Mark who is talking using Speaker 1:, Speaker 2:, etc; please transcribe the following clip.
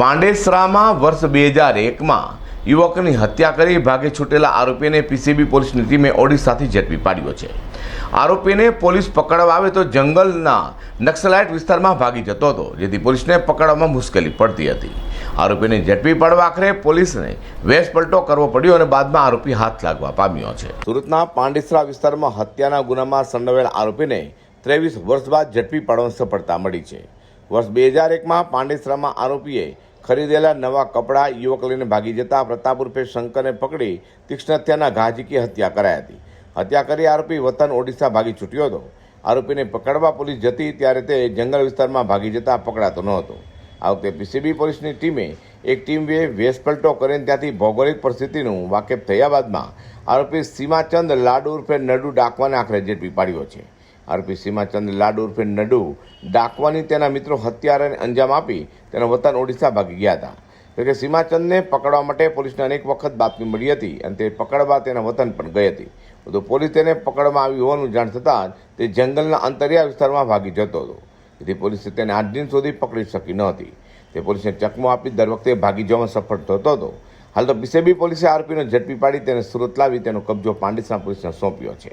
Speaker 1: પાંડેસરામાં વર્ષ બે હજાર એકમાં યુવકની હત્યા કરી ભાગે છૂટેલા આરોપીને પીસીબી પોલીસની ટીમે ઓડિશાથી ઝડપી પાડ્યો છે. આરોપીને પોલીસ પકડવા આવે તો જંગલના નક્સલાઇટ વિસ્તારમાં ભાગી જતો હતો, જેથી પોલીસને પકડવામાં મુશ્કેલી પડતી હતી. આરોપીને ઝડપી પાડવા આખરે પોલીસને વેશ પલટો કરવો પડ્યો અને બાદમાં આરોપી હાથ લાગવા પામ્યો છે. સુરતના પાંડેસરા વિસ્તારમાં હત્યાના ગુનામાં સંડોવાયેલ આરોપીને ત્રેવીસ વર્ષ બાદ ઝડપી પાડવાની સફળતા મળી છે. વર્ષ બે હજાર એકમાં પાંડેસરામાં આરોપીએ ખરીદેલા નવા કપડાં યુવક લઈને ભાગી જતા પ્રતાપ શંકરને પકડી તીક્ષ્ણ હત્યાના ઘાઝીકી હત્યા કરાઈ હતી. હત્યા કરી આરોપી વતન ઓડિશા ભાગી છૂટ્યો હતો. આરોપીને પકડવા પોલીસ જતી ત્યારે તે જંગલ વિસ્તારમાં ભાગી જતા પકડાતો ન હતો. આ વખતે પીસીબી પોલીસની ટીમે એક ટીમે વે વેસપલટો કરીને ત્યાંથી ભૌગોલિક પરિસ્થિતિનું વાકેફ થયા બાદમાં આરોપી સીમાચંદ લાડુ ઉર્ફે નડુ ડાકવાને આખરે ઝડપી પાડ્યો છે. આરોપી સીમાચંદ લાડુ ઉર્ફે નડુ ડાકવાની તેના મિત્રો હત્યારાને અંજામ આપી તેનો વતન ઓડિશા ભાગી ગયા હતા. એટલે કે સીમાચંદને પકડવા માટે પોલીસને અનેક વખત બાતમી મળી હતી અને તે પકડવા તેના વતન પણ ગઈ હતી. તો પોલીસ તેને પકડવામાં આવી હોવાનું જાણ થતાં તે જંગલના અંતરિયા વિસ્તારમાં ભાગી જતો હતો. તેથી પોલીસે તેને આઠ દિન સુધી પકડી શકી ન હતી. તે પોલીસને ચકમો આપી દર વખતે ભાગી જવામાં સફળ થતો હતો. હાલ તો પીસીબી પોલીસે આરોપીને ઝડપી પાડી તેને સુરત લાવી તેનો કબજો પાંડિસના પોલીસને સોંપ્યો છે.